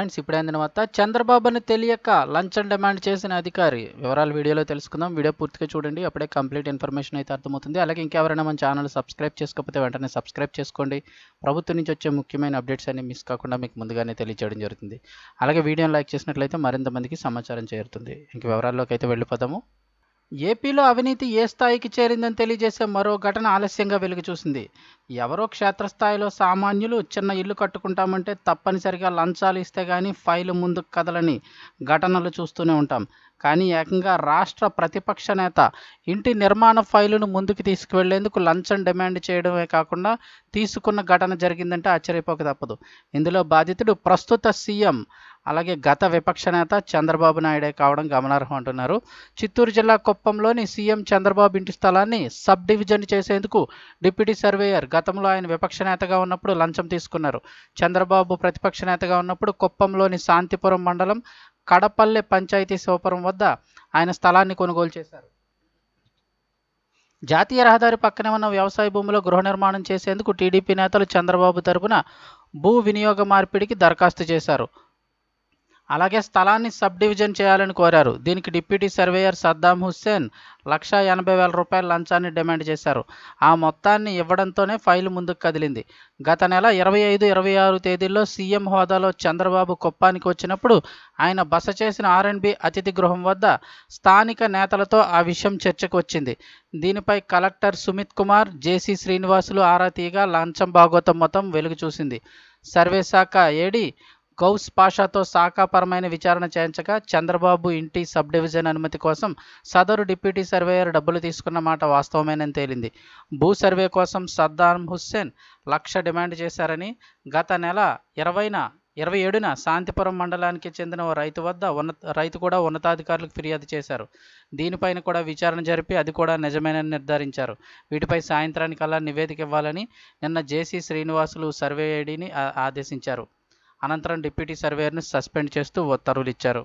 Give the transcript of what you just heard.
Friends ఇప్పుడైన తర్వాత చంద్రబాబును తెలియక లంచం డిమాండ్ చేసిన అధికారి. వివరాలు వీడియోలో తెలుసుకుందాం. వీడియో పూర్తిగా చూడండి. అప్పుడే కంప్లీట్ ఇన్ఫర్మేషన్ అయితే అర్థమవుతుంది. అలాగే ఇంకెవరైనా మన ఛానల్ సబ్స్క్రైబ్ చేసుకోకపోతే వెంటనే సబ్స్క్రైబ్ చేసుకోండి. ప్రభుత్వం నుంచి వచ్చే ముఖ్యమైన అప్డేట్స్ అన్ని మిస్ కాకుండా మీకు ముందుగానే తెలియజేయడం జరుగుతుంది. అలాగే వీడియోని లైక్ చేసినట్లయితే మరింత మందికి సమాచారం చేరుతుంది. ఇంక వివరాల్లోకి అయితే వెళ్ళిపోదాము. ఏపీలో అవినీతి ఏ స్థాయికి చేరిందని తెలియజేసే మరో ఘటన ఆలస్యంగా వెలుగు చూసింది. ఎవరో క్షేత్రస్థాయిలో సామాన్యులు చిన్న ఇల్లు కట్టుకుంటామంటే తప్పనిసరిగా లంచాలు ఇస్తే కానీ ఫైలు ముందుకు కదలని ఘటనలు చూస్తూనే ఉంటాం. కానీ ఏకంగా రాష్ట్ర ప్రతిపక్ష నేత ఇంటి నిర్మాణ ఫైలును ముందుకు తీసుకువెళ్ళేందుకు లంచం డిమాండ్ చేయడమే కాకుండా తీసుకున్న ఘటన జరిగిందంటే ఆశ్చర్యపోక తప్పదు. ఇందులో బాధితుడు ప్రస్తుత సీఎం అలాగే గత విపక్ష నేత చంద్రబాబు నాయుడే కావడం గమనార్హం అంటున్నారు. చిత్తూరు జిల్లా కుప్పంలోని సీఎం చంద్రబాబు ఇంటి స్థలాన్ని సబ్ డివిజన్ చేసేందుకు డిప్యూటీ సర్వేయర్ గతంలో ఆయన విపక్ష నేతగా ఉన్నప్పుడు లంచం తీసుకున్నారు. చంద్రబాబు ప్రతిపక్ష నేతగా ఉన్నప్పుడు కుప్పంలోని శాంతిపురం మండలం కడపల్లె పంచాయతీ శివపురం వద్ద ఆయన స్థలాన్ని కొనుగోలు చేశారు. జాతీయ రహదారి పక్కనే ఉన్న వ్యవసాయ భూమిలో గృహ నిర్మాణం చేసేందుకు టీడీపీ నేతలు చంద్రబాబు తరపున భూ వినియోగ మార్పిడికి దరఖాస్తు చేశారు. అలాగే స్థలాన్ని సబ్ డివిజన్ చేయాలని కోరారు. దీనికి డిప్యూటీ సర్వేయర్ సద్దాం హుస్సేన్ లక్ష ఎనభై వేల రూపాయల లంచాన్ని డిమాండ్ చేశారు. ఆ మొత్తాన్ని ఇవ్వడంతోనే ఫైలు ముందుకు కదిలింది. గత నెల ఇరవై ఐదు ఇరవై ఆరు తేదీల్లో సీఎం హోదాలో చంద్రబాబు కుప్పానికి వచ్చినప్పుడు ఆయన బస చేసిన ఆర్ఎన్బి అతిథి గృహం వద్ద స్థానిక నేతలతో ఆ విషయం చర్చకు వచ్చింది. దీనిపై కలెక్టర్ సుమిత్ కుమార్ జేసీ శ్రీనివాసులు ఆరా తీయగా లంచం భాగోతం మొత్తం వెలుగు చూసింది. సర్వే శాఖ ఏడి గౌస్ పాషాతో శాఖాపరమైన విచారణ చేయించగా చంద్రబాబు ఇంటి సబ్ డివిజన్ అనుమతి కోసం సదరు డిప్యూటీ సర్వేయర్ డబ్బులు తీసుకున్న మాట వాస్తవమేనని తేలింది. భూ సర్వే కోసం సద్దాం హుస్సేన్ లక్ష డిమాండ్ చేశారని గత నెల ఇరవైన ఇరవై ఏడున శాంతిపురం మండలానికి చెందిన ఓ రైతు వద్ద ఉన్నత రైతు కూడా ఉన్నతాధికారులకు ఫిర్యాదు చేశారు. దీనిపైన కూడా విచారణ జరిపి అది కూడా నిజమేనని నిర్ధారించారు. వీటిపై సాయంత్రానికల్లా నివేదిక ఇవ్వాలని నిన్న జేసీ శ్రీనివాసులు సర్వే ఐడిని ఆదేశించారు. అనంతరం డిప్యూటీ సర్వేయర్ను సస్పెండ్ చేస్తూ ఉత్తర్వులు ఇచ్చారు